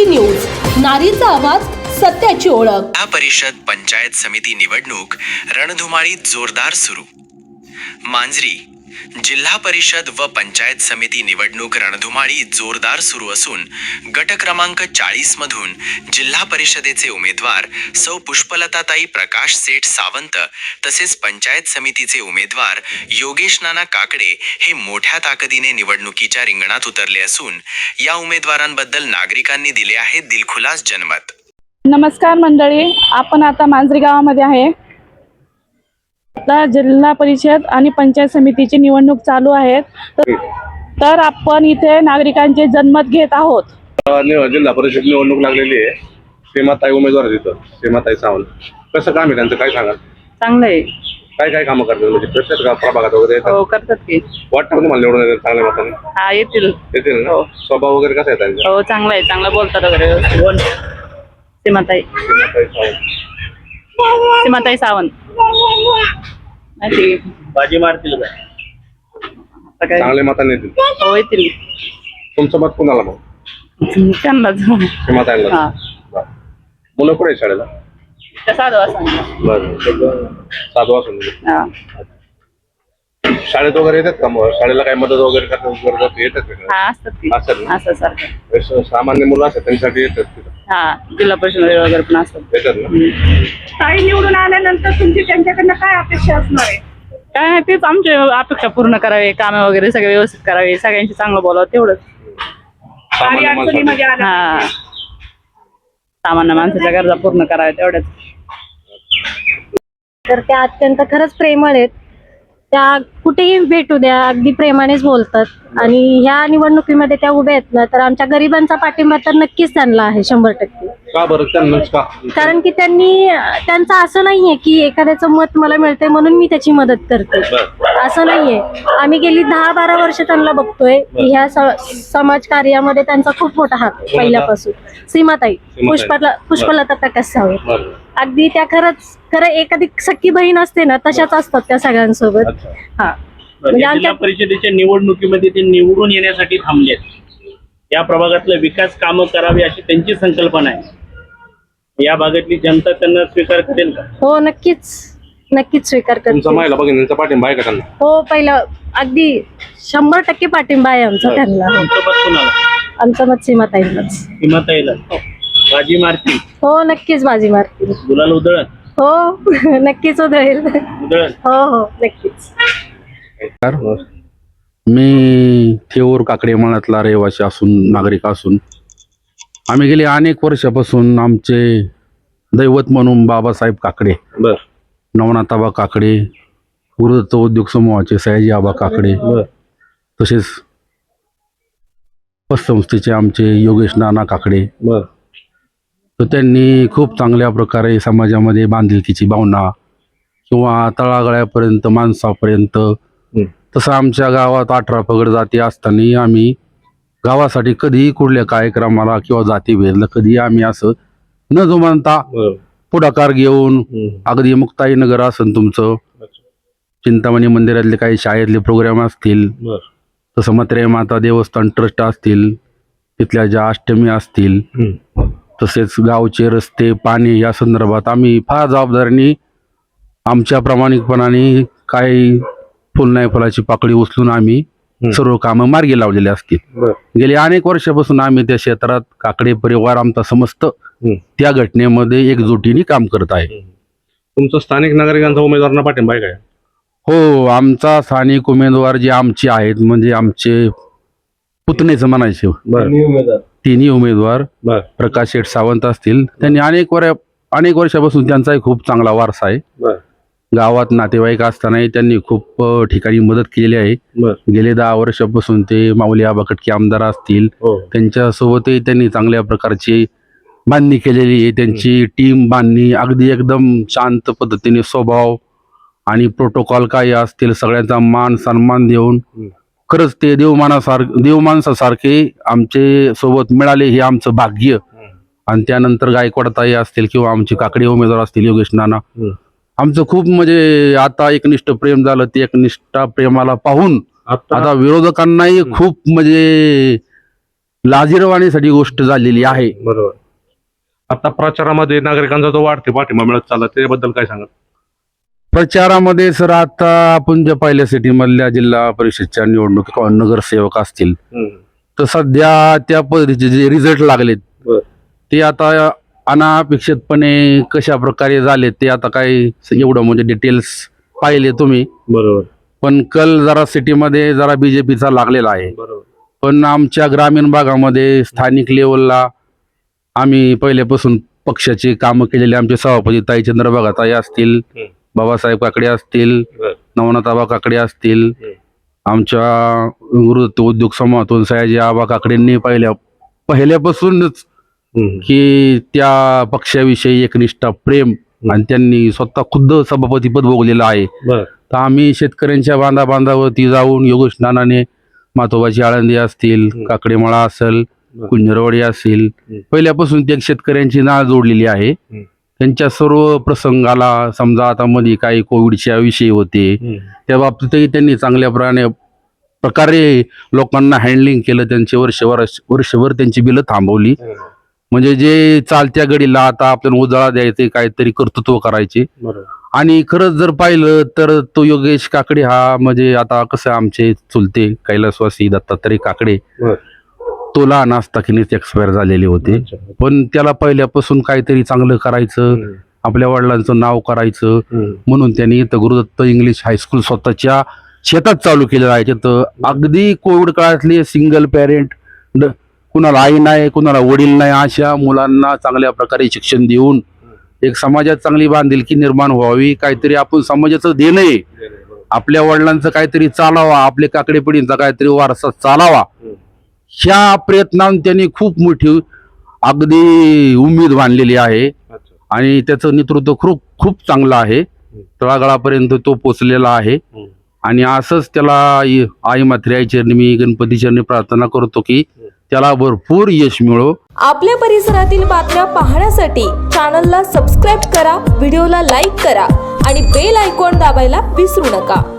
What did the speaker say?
Sahyadri news नारीचा आवाज सत्याची ओळख. परिषद पंचायत समिती निवडणूक रणधुमाळीत जोरदार सुरू. मांजरी जिल्हा परिषद व पंचायत समिती निवडणूक रणधुमाळी जोरदार सुरू असून गट क्रमांक चाळीस मधून जिल्हा परिषदेचे उमेदवार सौ पुष्पलताताई प्रकाश सेठ सावंत तसेच पंचायत समितीचे उमेदवार योगेश नाना काकडे हे मोठ्या ताकदीने निवडणुकीच्या रिंगणात उतरले असून या उमेदवारांबद्दल नागरिकांनी दिले आहे दिलखुलास जनमत. नमस्कार मंडळी आपण आता मांजरी गावामध्ये आहे. आता जिल्हा परिषद आणि पंचायत समितीची निवडणूक चालू आहेत. तर- तर आपण इथे नागरिकांचे जनमत घेत आहोत. जिल्हा परिषद निवडणूक लागलेली आहे. सीमाताई उमेदवार तिथं सीमाताई सावंत. कसं काम आहे त्यांचं? काय सांगा चांगलं आहे. काय काय कामं करतात? म्हणजे प्रत्येक गाव प्रभागात वगैरे हो करतात की. वाटतं का तुम्हाला निवडून येतात चांगल्या मताने? हा येतील. येतील ना? हो. स्वभाव वगैरे कसा आहे त्यांचा? हो चांगलं आहे. चांगलं बोलतात वगैरे बोल. सीमाताई सीमाताई सावंत. सीमाताई सावंत. बाजी मारतील मताने येतील. हो येतील. तुमचं मत कुणाला मग त्यांनाच. सीमाताईला बरं. मुलं कुठे शाळेला? साधं असं बरं. साधू असून शाळेत वगैरे येतात का मग? शाळेला काय मदत वगैरे करतात येतात? हा असतात सामान्य मुलं असतात त्यांच्यासाठी येतात हा जिल्हा परिषद वगैरे पण असतात. येतात ना? ताई निवडून आल्यानंतर तुमची त्यांच्याकडनं काय अपेक्षा असणार आहे? काय नाही तेच आमचे अपेक्षा पूर्ण करावे कामे वगैरे सगळे व्यवस्थित करावे सगळ्यांशी चांगलं बोलावं तेवढंच. अडचणीमध्ये. आल्या. हा. सामान्य माणसाच्या गरजा पूर्ण कराव्या तेवढ्याच तर त्या अत्यंत खरंच प्रेमळ आहेत. त्या कुठेही भेटू द्या अगदी प्रेमानेच बोलतात. आणि ह्या निवडणुकीमध्ये त्या उभ्या आहेत ना तर आमच्या गरिबांचा पाठिंबा तर नक्कीच त्यांना आहे शंभर टक्के. का बरं त्यांनाच का? कारण की त्यांनी त्यांचं असं नाहीये की एखाद्याचं मत मला मिळतंय म्हणून मी त्याची मदत करते. असं नाहीये. आम्ही गेली दहा बारा वर्ष त्यांना बघतोय. ह्या स- समाज कार्यामध्ये त्यांचा खूप मोठा हात आहे पहिल्यापासून. सीमाताई पुष्पला पुष्पलता बरं. अगदी त्या खरंच खरं एखादी सख्खी बहीण असते ना तशाच असतात त्या सगळ्यांसोबत. अच्छा. हा. म्हणजे म्हणजे जिल्हा आमच्या परिषदेच्या निवडणुकीमध्ये ते निवडून येण्यासाठी थांबलेत. या प्रभागातलं विकास कामं करावी अशी त्यांची संकल्पना आहे. या भागातली जनता त्यांना स्वीकार करेल का? हो नक्कीच. नक्कीच स्वीकार तुमचा करते महिला भगिनींचा पाठिंबा आहे का त्यांना? हो पहिलं अगदी शंभर टक्के पाठिंबा आहे आमचा त्यांना. तुमचं मत कुणाला? आमचं मत सीमाताईंनाच सीमाताईला. बाजी मारतील. हो नक्कीच बाजी मारतील. गुलाल उधळण हो नक्कीच उधळेल. उधळण हो हो नक्कीच. मी थेऊर काकडे मळ्यातला रहिवासी असून नागरिक असून आम्ही गेले अनेक वर्षापासून आमचे दैवत म्हणून बाबासाहेब काकडे बर. नवनाथाबा काकडे गुरुदत्त उद्योग समूहाचे सयाजी आबा काकडे तसेच पतसंस्थेचे आमचे योगेश नाना काकडे. बर. तर त्यांनी खूप चांगल्या प्रकारे समाजामध्ये बांधिलकीची भावना किंवा तळागळ्यापर्यंत माणसापर्यंत तसं आमच्या गावात अठरा पगड जाती असताना आम्ही गावासाठी कधीही कुठल्या कार्यक्रमाला किंवा जातीभेदला कधीही आम्ही असं न जुमानता पुढाकार घेऊन अगदी मुक्ताई नगर असेल तुमचं. चिंतामणी मंदिरातले काही शाळेतले प्रोग्राम असतील. तसं मत्रे माता देवस्थान ट्रस्ट असतील. तिथल्या ज्या अष्टमी असतील. तसेच गावचे रस्ते पाणी या संदर्भात आम्ही फार जबाबदारीने आमच्या प्रामाणिकपणाने काही फुल नाही फुलाची पाकळी उचलून आम्ही सर्व कामं मार्गी लावलेली असतील. गेली अनेक वर्षापासून आम्ही त्या क्षेत्रात काकडे परिवार आमचा समस्त. त्या घटनेमध्ये एकजुटीने काम करत आहे. तुमचं स्थानिक नागरिकांचा उमेदवारांना पाठिंबा आहे काय? हो आमचा स्थानिक उमेदवार जे आमचे आहेत म्हणजे आमचे पुतणेच म्हणायचे. तिन्ही उमेदवार. प्रकाश शेठ सावंत असतील. त्यांनी अनेक वर अनेक वर्षापासून त्यांचाही खूप चांगला वारसा आहे. गावात नातेवाईक असतानाही त्यांनी खूप अ, ठिकाणी मदत केलेली आहे. बर. गेले दहा वर्षापासून ते माऊली आबा कटके आमदार असतील. हो. त्यांच्यासोबतही त्यांनी चांगल्या प्रकारची बांधणी केलेली आहे. त्यांची टीम बांधणी अगदी एकदम शांत पद्धतीने स्वभाव आणि प्रोटोकॉल काही असतील सगळ्यांचा मान सन्मान देऊन खरंच ते देवमानासार देवमाणसासारखे आमचे सोबत मिळाले हे आमचं भाग्य. आणि त्यानंतर गायकवाडताई असतील किंवा आमचे काकडे उमेदवार असतील योगेश नाना. हम्म. आमचं खूप म्हणजे आता एकनिष्ठ प्रेम झालं ते एकनिष्ठ प्रेमाला पाहून आता विरोधकांनाही खूप म्हणजे लाजिरवाणीसाठी गोष्ट झालेली आहे. बरोबर. आता प्रचारामध्ये नागरिकांचा जो वाढते पाठिंबा मिळत चालला त्याबद्दल काय सांगा प्रचारामध्ये सर आता आपण ज्या पहिल्या सिटीमधल्या जिल्हा परिषदच्या निवडणुकीत किंवा नगरसेवक असतील तर सध्या त्या पद्धतीचे जे रिझल्ट लागलेत. ते आता अनापेक्षितपणे कशा प्रकारे झाले ते आता काही एवढं म्हणजे डिटेल्स पाहिले तुम्ही बरोबर पण कल जरा सिटीमध्ये जरा बीजेपीचा लागलेला आहे पण आमच्या ग्रामीण भागामध्ये स्थानिक लेवलला आम्ही पहिल्यापासून पक्षाची कामं केलेली आमचे सभापती ताई चंद्रभागा ताई असतील. बाबासाहेब काकडे असतील. नवनाथाबा काकडे असतील. आमच्या वृत्त उद्योग समूहातून सयाजी आबा काकडेंनी पहिल्या पहिल्यापासूनच की त्या पक्षाविषयी एकनिष्ठा प्रेम आणि त्यांनी स्वतः खुद्द सभापतीपद भोगलेलं आहे. तर आम्ही शेतकऱ्यांच्या बांधा बांधावरती जाऊन योगेश नानाने मातोबाची आळंदी असतील. काकडेमाळा असेल. कुंजरवाडी असेल. पहिल्यापासून ते शेतकऱ्यांची नाळ जोडलेली आहे. त्यांच्या सर्व प्रसंगाला समजा आता मध्ये काही कोविडच्या विषयी होते त्या बाबतीतही त्यांनी चांगल्या प्रकारे प्रकारे लोकांना हँडलिंग केलं त्यांचे वर्षभर वर्षभर त्यांची बिलं थांबवली म्हणजे जे चालत्या घडीला आता आपल्याला उजाळा द्यायचे काहीतरी कर्तृत्व करायचे. आणि खरंच जर पाहिलं तर तो योगेश काकडे हा म्हणजे आता कसं आमचे चुलते कैलासवासी दत्तात्रय काकडे. तो लहान असताकीनेच एक्सपायर झालेले होते. पण त्याला पहिल्यापासून काहीतरी चांगलं करायचं आपल्या वडिलांचं नाव करायचं. म्हणून त्यांनी इथं गुरुदत्त इंग्लिश हायस्कूल स्वतःच्या शेतात चालू केलेलं आहे. तिथं अगदी कोविड काळातले सिंगल पॅरेंट कुणाला आई नाही कुणाला वडील नाही अशा मुलांना चांगल्या प्रकारे शिक्षण देऊन एक समाजात चांगली बांधिलकी निर्माण व्हावी. काहीतरी आपण समाजाचं देणं आहे. आपल्या वडिलांचं काहीतरी चालावा आपल्या काकडे पिढींचा काहीतरी वारसा चालावा. ह्या प्रयत्नांनी त्यांनी खूप मोठी अगदी उमेद बांधलेली आहे. आणि त्याचं नेतृत्व खूप खूप चांगलं आहे. तळागाळापर्यंत तो पोचलेला आहे. आणि असंच त्याला आई मात्रे आई चरणी मी गणपती चरणी प्रार्थना करतो की त्याला भरपूर यश मिळो. आपल्या परिसरातील बातम्या पाहण्यासाठी चॅनलला सबस्क्राईब करा व्हिडिओला लाईक करा आणि बेल आयकॉन दाबायला विसरू नका.